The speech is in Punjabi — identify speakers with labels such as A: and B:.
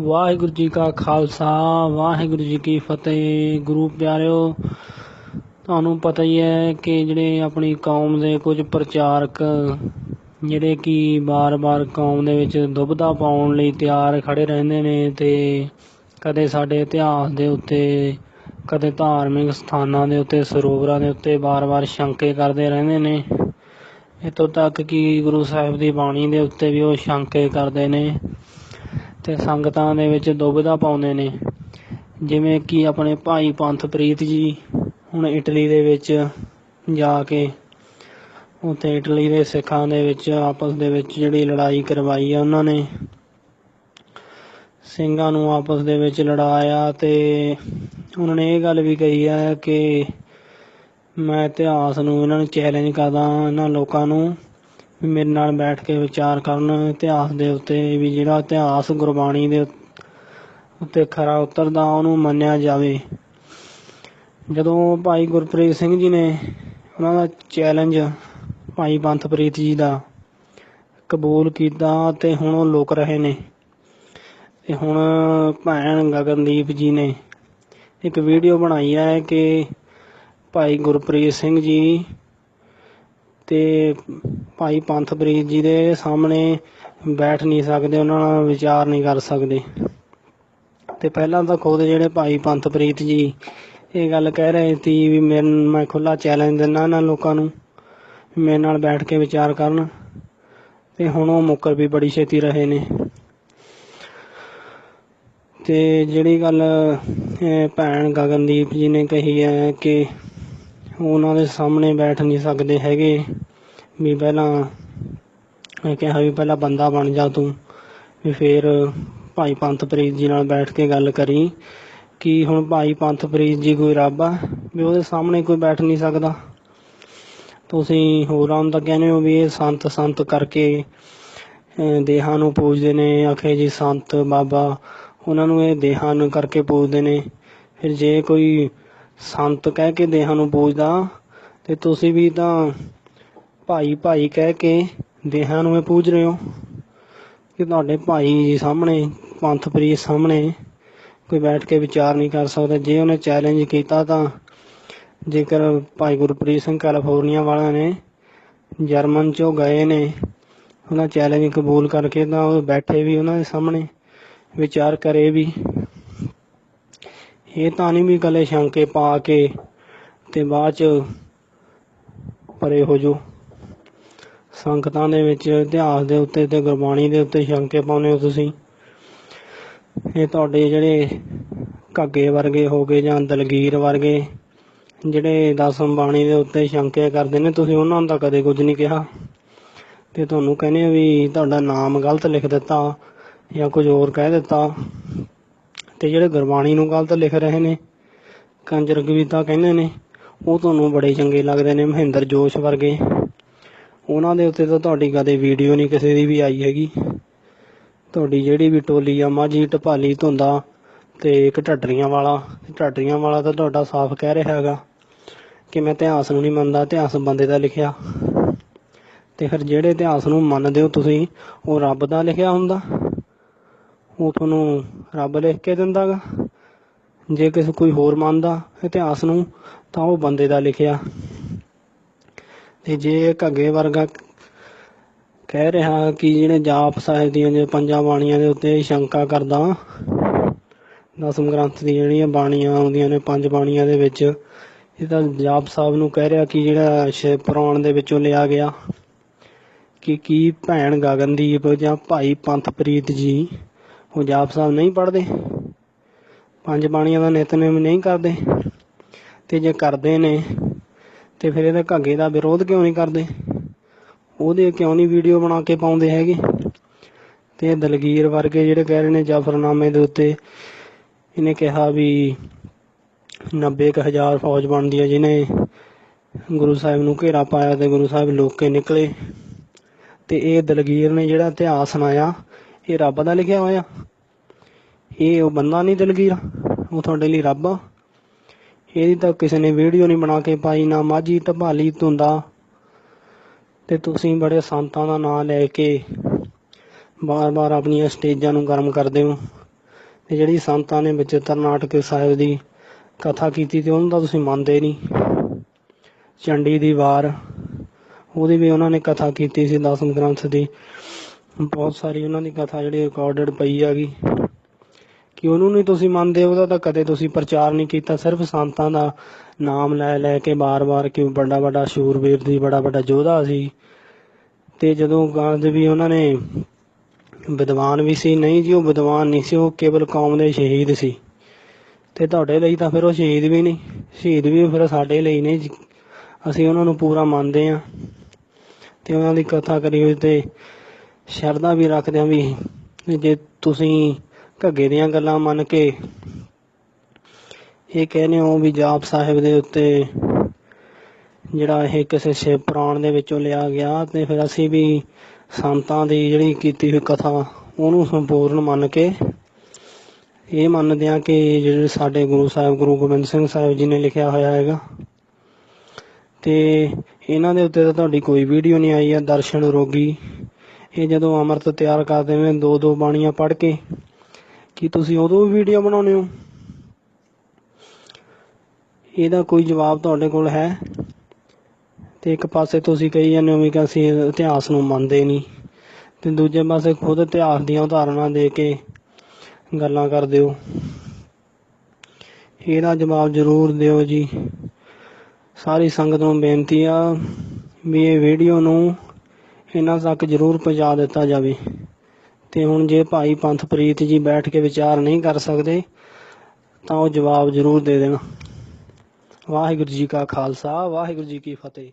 A: ਵਾਹਿਗੁਰੂ ਜੀ ਕਾ ਖਾਲਸਾ, ਵਾਹਿਗੁਰੂ ਜੀ ਕੀ ਫਤਿਹ। ਗੁਰੂ ਪਿਆਰਿਓ, ਤੁਹਾਨੂੰ ਪਤਾ ਹੀ ਹੈ ਕਿ ਜਿਹੜੇ ਆਪਣੀ ਕੌਮ ਦੇ ਕੁਝ ਪ੍ਰਚਾਰਕ, ਜਿਹੜੇ ਕਿ ਬਾਰ-ਬਾਰ ਕੌਮ ਦੇ ਵਿੱਚ ਦੁਬਦਾ ਪਾਉਣ ਲਈ ਤਿਆਰ ਖੜੇ ਰਹਿੰਦੇ ਨੇ ਤੇ ਕਦੇ ਸਾਡੇ ਇਤਿਹਾਸ ਦੇ ਉੱਤੇ, ਕਦੇ ਧਾਰਮਿਕ ਸਥਾਨਾਂ ਦੇ ਉੱਤੇ, ਸਰੋਵਰਾਂ ਦੇ ਉੱਤੇ ਬਾਰ-ਬਾਰ ਸ਼ੰਕੇ ਕਰਦੇ ਰਹਿੰਦੇ ਨੇ। ਇੱਥੋਂ ਤੱਕ ਕਿ ਗੁਰੂ ਸਾਹਿਬ ਦੀ ਬਾਣੀ ਦੇ ਉੱਤੇ ਵੀ ਉਹ ਸ਼ੰਕੇ ਕਰਦੇ ਨੇ। ਤੇ ਸੰਗਤਾਂ ਦੇ ਵਿੱਚ ਦੁਬਿਧਾ ਪਾਉਂਦੇ ਨੇ। ਜਿਵੇਂ ਕਿ ਆਪਣੇ ਭਾਈ ਪੰਥ ਪ੍ਰੀਤ ਜੀ ਹੁਣ ਇਟਲੀ ਦੇ ਵਿੱਚ ਜਾ ਕੇ, ਉੱਥੇ ਇਟਲੀ ਦੇ ਸਿੱਖਾਂ ਦੇ ਵਿੱਚ ਆਪਸ ਦੇ ਵਿੱਚ ਜਿਹੜੀ ਲੜਾਈ ਕਰਵਾਈ ਆ ਉਹਨਾਂ ਨੇ। ਸਿੰਘਾਂ ਨੂੰ ਆਪਸ ਦੇ ਵਿੱਚ ਲੜਾਇਆ ਤੇ ਉਹਨਾਂ ਨੇ ਇਹ ਗੱਲ ਵੀ ਕਹੀ ਹੈ ਕਿ ਮੈਂ ਇਤਿਹਾਸ ਨੂੰ ਇਹਨਾਂ ਨੂੰ ਚੈਲੰਜ ਕਰਦਾ ਇਹਨਾਂ ਲੋਕਾਂ ਨੂੰ ਮੇਰੇ ਨਾਲ ਬੈਠ ਕੇ ਵਿਚਾਰ ਕਰਨ, ਇਤਿਹਾਸ ਦੇ ਉੱਤੇ ਵੀ ਜਿਹੜਾ ਇਤਿਹਾਸ ਗੁਰਬਾਣੀ ਦੇ ਉੱਤੇ ਖਰਾ ਉਤਰਦਾ, ਉਹਨੂੰ ਮੰਨਿਆ ਜਾਵੇ। ਜਦੋਂ ਭਾਈ ਗੁਰਪ੍ਰੀਤ ਸਿੰਘ ਜੀ ਨੇ ਉਹਨਾਂ ਦਾ ਚੈਲੰਜ ਭਾਈ ਪੰਥਪ੍ਰੀਤ ਜੀ ਦਾ ਕਬੂਲ ਕੀਤਾ ਤੇ ਹੁਣ ਉਹ ਲੁਕ ਰਹੇ ਨੇ। ਤੇ ਹੁਣ ਭੈਣ ਗਗਨਦੀਪ ਜੀ ਨੇ ਇੱਕ ਵੀਡੀਓ ਬਣਾਈ ਹੈ ਕਿ ਭਾਈ ਗੁਰਪ੍ਰੀਤ ਸਿੰਘ ਜੀ ਤੇ ਭਾਈ ਪੰਥਪ੍ਰੀਤ ਜੀ ਦੇ ਸਾਹਮਣੇ ਬੈਠ ਨਹੀਂ ਸਕਦੇ, ਉਹਨਾਂ ਨਾਲ ਵਿਚਾਰ ਨਹੀਂ ਕਰ ਸਕਦੇ। ਤੇ ਪਹਿਲਾਂ ਤਾਂ ਖੁਦ ਜਿਹੜੇ ਭਾਈ ਪੰਥਪ੍ਰੀਤ ਜੀ ਇਹ ਗੱਲ ਕਹਿ ਰਹੇ ਸੀ ਵੀ ਮੈਂ ਮੈਂ ਖੁੱਲਾ ਚੈਲੰਜ ਦਿੰਦਾ ਇਹਨਾਂ ਲੋਕਾਂ ਨੂੰ, ਮੇਰੇ ਨਾਲ ਬੈਠ ਕੇ ਵਿਚਾਰ ਕਰਨ। ਤੇ ਹੁਣ ਉਹ ਮੁੱਕਰ ਵੀ ਬੜੀ ਛੇਤੀ ਰਹੇ ਨੇ। ਤੇ ਜਿਹੜੀ ਗੱਲ ਭੈਣ ਗਗਨਦੀਪ ਜੀ ਨੇ ਕਹੀ ਹੈ ਕਿ ਉਹਨਾਂ ਦੇ ਸਾਹਮਣੇ ਬੈਠ ਨਹੀਂ ਸਕਦੇ ਹੈਗੇ। ਵੀ ਪਹਿਲਾਂ ਮੈਂ ਕਿਹਾ ਵੀ ਪਹਿਲਾਂ ਬੰਦਾ ਬਣ ਜਾ ਤੂੰ, ਵੀ ਫਿਰ ਭਾਈ ਪੰਥਪ੍ਰੀਤ ਜੀ ਨਾਲ ਬੈਠ ਕੇ ਗੱਲ ਕਰੀ ਕਿ ਹੁਣ ਭਾਈ ਪੰਥਪ੍ਰੀਤ ਜੀ ਕੋਈ ਰੱਬ ਆ, ਵੀ ਉਹਦੇ ਸਾਹਮਣੇ ਕੋਈ ਬੈਠ ਨਹੀਂ ਸਕਦਾ। ਤੁਸੀਂ ਹੋਰਾਂ ਨੂੰ ਤਾਂ ਕਹਿੰਦੇ ਹੋ ਵੀ ਇਹ ਸੰਤ ਸੰਤ ਕਰਕੇ ਦੇਹਾਂ ਨੂੰ ਪੂਜਦੇ ਨੇ, ਆਖੇ ਜੀ ਸੰਤ ਬਾਬਾ, ਉਹਨਾਂ ਨੂੰ ਇਹ ਦੇਹਾਂ ਨੂੰ ਕਰਕੇ ਪੂਜਦੇ ਨੇ। ਫਿਰ ਜੇ ਕੋਈ ਸੰਤ ਕਹਿ ਕੇ ਦੇਹਾਂ ਨੂੰ ਪੂਜਦਾ ਤੇ ਤੁਸੀਂ ਵੀ ਤਾਂ ਭਾਈ ਭਾਈ ਕਹਿ ਕੇ ਦੇਹਾਂ ਨੂੰ ਇਹ ਪੂਜ ਰਹੇ। ਹੋ ਕਿ ਤੁਹਾਡੇ ਭਾਈ ਜੀ ਸਾਹਮਣੇ, ਪੰਥਪ੍ਰੀਤ ਸਾਹਮਣੇ ਕੋਈ ਬੈਠ ਕੇ ਵਿਚਾਰ ਨਹੀਂ ਕਰ ਸਕਦਾ। ਜੇ ਉਹਨੇ ਚੈਲੰਜ ਕੀਤਾ ਤਾਂ ਜੇਕਰ ਭਾਈ ਗੁਰਪ੍ਰੀਤ ਸਿੰਘ ਕੈਲੀਫੋਰਨੀਆ ਵਾਲਿਆਂ ਨੇ ਜਰਮਨ ਚੋਂ ਗਏ ਨੇ, ਉਹਨਾਂ ਚੈਲੰਜ ਕਬੂਲ ਕਰਕੇ ਤਾਂ ਉਹ ਬੈਠੇ ਵੀ ਉਹਨਾਂ ਦੇ ਸਾਹਮਣੇ, ਵਿਚਾਰ ਕਰੇ ਵੀ। ਇਹ ਤਾਂ ਨਹੀਂ ਵੀ ਗਲੇ ਸ਼ੰਕੇ ਪਾ ਕੇ ਤੇ ਬਾਅਦ ਚ ਪਰੇ ਹੋ ਜੋ ਸੰਗਤਾਂ ਦੇ ਵਿੱਚ, ਇਤਿਹਾਸ ਦੇ ਉੱਤੇ ਤੇ ਗੁਰਬਾਣੀ ਦੇ ਉੱਤੇ ਸ਼ੰਕੇ ਪਾਉਂਦੇ ਹੋ ਤੁਸੀਂ? ਇਹ ਤੁਹਾਡੇ ਜਿਹੜੇ ਘੱਗੇ ਵਰਗੇ ਹੋ ਗਏ ਜਾਂ ਦਲਗੀਰ ਵਰਗੇ, ਜਿਹੜੇ ਦਸਮ ਬਾਣੀ ਦੇ ਉੱਤੇ ਸ਼ੰਕੇ ਕਰਦੇ ਨੇ, ਤੁਸੀਂ ਉਹਨਾਂ ਨੂੰ ਤਾਂ ਕਦੇ ਕੁਝ ਨਹੀਂ ਕਿਹਾ? ਤੇ ਤੁਹਾਨੂੰ ਕਹਿੰਦੇ ਵੀ ਤੁਹਾਡਾ ਨਾਮ ਗਲਤ ਲਿਖ ਦਿੱਤਾ ਜਾਂ ਕੁਝ ਹੋਰ ਕਹਿ ਦਿੱਤਾ, ਤੇ ਜਿਹੜੇ ਗੁਰਬਾਣੀ ਨੂੰ ਗਲਤ ਲਿਖ ਰਹੇ ਨੇ, ਕੰਜਰ ਕਵਿਤਾ ਕਹਿੰਦੇ ਨੇ, ਉਹ ਤੁਹਾਨੂੰ ਬੜੇ ਚੰਗੇ ਲੱਗਦੇ ਨੇ, ਮਹਿੰਦਰ ਜੋਸ਼ ਵਰਗੇ। ਉਹਨਾਂ ਦੇ ਉੱਤੇ ਤਾਂ ਤੁਹਾਡੀ ਕਦੇ ਵੀਡੀਓ ਨਹੀਂ ਕਿਸੇ ਦੀ ਵੀ ਆਈ ਹੈਗੀ। ਤੁਹਾਡੀ ਜਿਹੜੀ ਵੀ ਟੋਲੀ ਆ, ਮਾਝੀ ਟਪਾਲੀ ਧੁੰਦਾ ਤੇ ਇੱਕ ਢੱਡਰੀਆਂ ਵਾਲਾ। ਢੱਡਰੀਆਂ ਵਾਲਾ ਤਾਂ ਤੁਹਾਡਾ ਸਾਫ਼ ਕਹਿ ਰਿਹਾ ਹੈਗਾ ਕਿ ਮੈਂ ਇਤਿਹਾਸ ਨੂੰ ਨਹੀਂ ਮੰਨਦਾ, ਇਤਿਹਾਸ ਬੰਦੇ ਦਾ ਲਿਖਿਆ। ਤੇ ਫਿਰ ਜਿਹੜੇ ਇਤਿਹਾਸ ਨੂੰ ਮੰਨਦੇ ਹੋ ਤੁਸੀਂ, ਉਹ ਰੱਬ ਦਾ ਲਿਖਿਆ ਹੁੰਦਾ। ਉਹ ਤੁਹਾਨੂੰ ਰੱਬ ਲਿਖ ਕੇ ਦਿੰਦਾਗਾ। ਜੇ ਕਿਸੇ ਕੋਈ ਹੋਰ ਮੰਨਦਾ ਇਤਿਹਾਸ ਨੂੰ, ਤਾਂ ਉਹ ਬੰਦੇ ਦਾ ਲਿਖਿਆ। ਤੇ ਜੇ ਘੱਗੇ ਵਰਗਾ ਕਹਿ ਰਿਹਾ ਕਿ ਜਿਹੜੇ ਜਾਪ ਸਾਹਿਬ ਦੀਆਂ ਜੇ ਪੰਜਾਂ ਬਾਣੀਆਂ ਦੇ ਉੱਤੇ ਸ਼ੰਕਾ ਕਰਦਾ, ਦਸਮ ਗ੍ਰੰਥ ਦੀਆਂ ਜਿਹੜੀਆਂ ਬਾਣੀਆਂ ਆਉਂਦੀਆਂ ਨੇ ਪੰਜ ਬਾਣੀਆਂ ਦੇ ਵਿੱਚ, ਇਹ ਤਾਂ ਜਾਪ ਸਾਹਿਬ ਨੂੰ ਕਹਿ ਰਿਹਾ ਕਿ ਜਿਹੜਾ ਸ਼ਿਵ ਪੁਰਾਣ ਦੇ ਵਿੱਚੋਂ ਲਿਆ ਗਿਆ, ਕਿ ਕੀ ਭੈਣ ਗਗਨਦੀਪ ਜਾਂ ਭਾਈ ਪੰਥਪ੍ਰੀਤ ਜੀ ਉਹ ਜਾਪ ਸਾਹਿਬ ਨਹੀਂ ਪੜ੍ਹਦੇ? ਪੰਜ ਬਾਣੀਆਂ ਦਾ ਨਿਤਨੇਮ ਨਹੀਂ ਕਰਦੇ? ਤੇ ਜੇ ਕਰਦੇ ਨੇ ਤੇ ਫਿਰ ਇਹਦੇ ਘਾਗੇ ਦਾ ਵਿਰੋਧ ਕਿਉਂ ਨਹੀਂ ਕਰਦੇ? ਉਹਦੇ ਕਿਉਂ ਨਹੀਂ ਵੀਡੀਓ ਬਣਾ ਕੇ ਪਾਉਂਦੇ ਹੈਗੇ? ਤੇ ਦਲਗੀਰ ਵਰਗੇ ਜਿਹੜੇ ਕਹਿ ਰਹੇ ਨੇ ਜਾਫਰਨਾਮੇ ਦੇ ਉੱਤੇ, ਇਹਨੇ ਕਿਹਾ ਵੀ 90000 ਫੌਜ ਬਣਦੀ ਹੈ ਜਿਹਨੇ ਗੁਰੂ ਸਾਹਿਬ ਨੂੰ ਘੇਰਾ ਪਾਇਆ ਤੇ ਗੁਰੂ ਸਾਹਿਬ ਲੋਕ ਕੇ ਨਿਕਲੇ। ਤੇ ਇਹ ਦਲਗੀਰ ਨੇ ਜਿਹੜਾ ਇਤਿਹਾਸ ਸੁਣਾਇਆ, ਇਹ ਰੱਬ ਦਾ ਲਿਖਿਆ ਹੋਇਆ। ਇਹ ਉਹ ਬੰਦਾ ਨਹੀਂ ਦਲਗੀਰ, ਉਹ ਤੁਹਾਡੇ ਲਈ ਰੱਬ ਆ। ਇਹਦੀ ਤਾਂ ਕਿਸੇ ਨੇ ਵੀਡੀਓ ਨਹੀਂ ਬਣਾ ਕੇ ਪਾਈ, ਨਾ ਮਾਝੀ ਢਪਾਲੀ ਧੁੰਦਾ। ਤੇ ਤੁਸੀਂ ਬੜੇ ਸੰਤਾਂ ਦਾ ਨਾਮ ਲੈ ਕੇ ਬਾਰ-ਬਾਰ ਆਪਣੀਆਂ ਸਟੇਜਾਂ ਨੂੰ ਗਰਮ ਕਰਦੇ ਹੋ। ਤੇ ਜਿਹੜੀ ਸੰਤਾਂ ਨੇ ਵਿੱਚ ਤਰਨਾਟਕ ਸਾਹਿਬ ਦੀ ਕਥਾ ਕੀਤੀ ਤੇ ਉਹਨੂੰ ਤਾਂ ਤੁਸੀਂ ਮੰਨਦੇ ਨਹੀਂ। ਚੰਡੀ ਦੀ ਵਾਰ, ਉਹਦੀ ਵੀ ਉਹਨਾਂ ਨੇ ਕਥਾ ਕੀਤੀ ਸੀ ਦਸਮ ਗ੍ਰੰਥ ਦੀ। ਬਹੁਤ ਸਾਰੀ ਉਹਨਾਂ ਦੀ ਕਥਾ ਜਿਹੜੀ ਰਿਕਾਰਡਡ ਪਈ ਹੈਗੀ। ਕਿ ਉਹਨੂੰ ਨਹੀਂ ਤੁਸੀਂ ਮੰਨਦੇ, ਉਹਦਾ ਤਾਂ ਕਦੇ ਤੁਸੀਂ ਪ੍ਰਚਾਰ ਨਹੀਂ ਕੀਤਾ, ਸਿਰਫ ਸੰਤਾਂ ਦਾ ਨਾਮ ਲੈ ਲੈ ਕੇ ਬਾਰ-ਬਾਰ ਕਿ ਬੜਾ ਵੱਡਾ ਸ਼ੂਰਵੀਰ ਦੀ ਬੜਾ ਵੱਡਾ ਯੋਧਾ ਸੀ। ਤੇ ਜਦੋਂ ਗਾਂਧ ਵੀ ਉਹਨਾਂ ਨੇ ਵਿਦਵਾਨ ਵੀ ਸੀ, ਨਹੀਂ ਜੀ ਉਹ ਵਿਦਵਾਨ ਨਹੀਂ ਸੀ, ਉਹ ਕੇਵਲ ਕੌਮ ਦੇ ਸ਼ਹੀਦ ਸੀ। ਤੇ ਤੁਹਾਡੇ ਲਈ ਤਾਂ ਫਿਰ ਉਹ ਸ਼ਹੀਦ ਵੀ ਨਹੀਂ, ਸ਼ਹੀਦ ਵੀ ਫਿਰ ਸਾਡੇ ਲਈ ਨੇ ਜੀ। ਅਸੀਂ ਉਹਨਾਂ ਨੂੰ ਪੂਰਾ ਮੰਨਦੇ ਆ ਤੇ ਉਹਨਾਂ ਦੀ ਕਥਾ ਕਰੀ ਹੋਈ ਤੇ ਸ਼ਰਧਾ ਵੀ ਰੱਖਦੇ ਆ ਵੀ ਜੇ ਤੁਸੀਂ ਘੱਗੇ ਦੀਆਂ ਗੱਲਾਂ ਮੰਨ ਕੇ। ਇਹ ਕਹਿੰਦੇ ਹੋ ਵੀ ਜਾਪ ਸਾਹਿਬ ਦੇ ਉੱਤੇ ਜਿਹੜਾ ਇਹ ਕਿਸੇ ਸ਼ਿਵ ਪੁਰਾਣ ਦੇ ਵਿੱਚੋਂ ਲਿਆ ਗਿਆ ਤੇ ਫਿਰ ਅਸੀਂ ਵੀ ਸੰਤਾਂ ਦੀ ਜਿਹੜੀ ਕੀਤੀ ਹੋਈ ਕਥਾ ਉਹਨੂੰ ਸੰਪੂਰਨ ਮੰਨ ਕੇ ਇਹ ਮੰਨਦੇ ਆ ਕਿ ਜਿਹੜੇ ਸਾਡੇ ਗੁਰੂ ਸਾਹਿਬ, ਗੁਰੂ ਗੋਬਿੰਦ ਸਿੰਘ ਸਾਹਿਬ ਜੀ ਨੇ ਲਿਖਿਆ ਹੋਇਆ ਹੈਗਾ। ਤੇ ਇਹਨਾਂ ਦੇ ਉੱਤੇ ਤਾਂ ਤੁਹਾਡੀ ਕੋਈ ਵੀਡੀਓ ਨਹੀਂ ਆਈ ਆ, ਦਰਸ਼ਨ ਰੋਗੀ। ਇਹ ਜਦੋਂ ਅੰਮ੍ਰਿਤ ਤਿਆਰ ਕਰਦੇ ਨੇ ਦੋ ਦੋ ਬਾਣੀਆਂ ਪੜ੍ਹ ਕੇ ਕੀ ਤੁਸੀਂ ਉਦੋਂ ਵੀ ਵੀਡੀਓ ਬਣਾਉਂਦੇ ਹੋ? ਇਹਦਾ ਕੋਈ ਜਵਾਬ ਤੁਹਾਡੇ ਕੋਲ ਹੈ? ਤੇ ਇੱਕ ਪਾਸੇ ਤੁਸੀਂ ਕਹੀ ਜਾਂਦੇ ਹੋ ਵੀ ਕਿ ਅਸੀਂ ਇਤਿਹਾਸ ਨੂੰ ਮੰਨਦੇ ਨਹੀਂ। ਤੇ ਦੂਜੇ ਪਾਸੇ ਖੁਦ ਇਤਿਹਾਸ ਦੀਆਂ ਉਦਾਹਰਨਾਂ ਦੇ ਕੇ ਗੱਲਾਂ ਕਰਦੇ ਹੋ। ਇਹਦਾ ਜਵਾਬ ਜ਼ਰੂਰ ਦਿਓ ਜੀ। ਸਾਰੀ ਸੰਗਤ ਨੂੰ ਬੇਨਤੀ ਆ ਵੀ ਇਹ ਵੀਡੀਓ ਨੂੰ ਇਹਨਾਂ ਤੱਕ ਜ਼ਰੂਰ ਪਹੁੰਚਾ ਦਿੱਤਾ ਜਾਵੇ। ਅਤੇ ਹੁਣ ਜੇ ਭਾਈ ਪੰਥਪ੍ਰੀਤ ਜੀ ਬੈਠ ਕੇ ਵਿਚਾਰ ਨਹੀਂ ਕਰ ਸਕਦੇ, ਤਾਂ ਉਹ ਜਵਾਬ ਜ਼ਰੂਰ ਦੇ ਦੇਣ। ਵਾਹਿਗੁਰੂ ਜੀ ਕਾ ਖਾਲਸਾ, ਵਾਹਿਗੁਰੂ ਜੀ ਕੀ ਫਤਿਹ।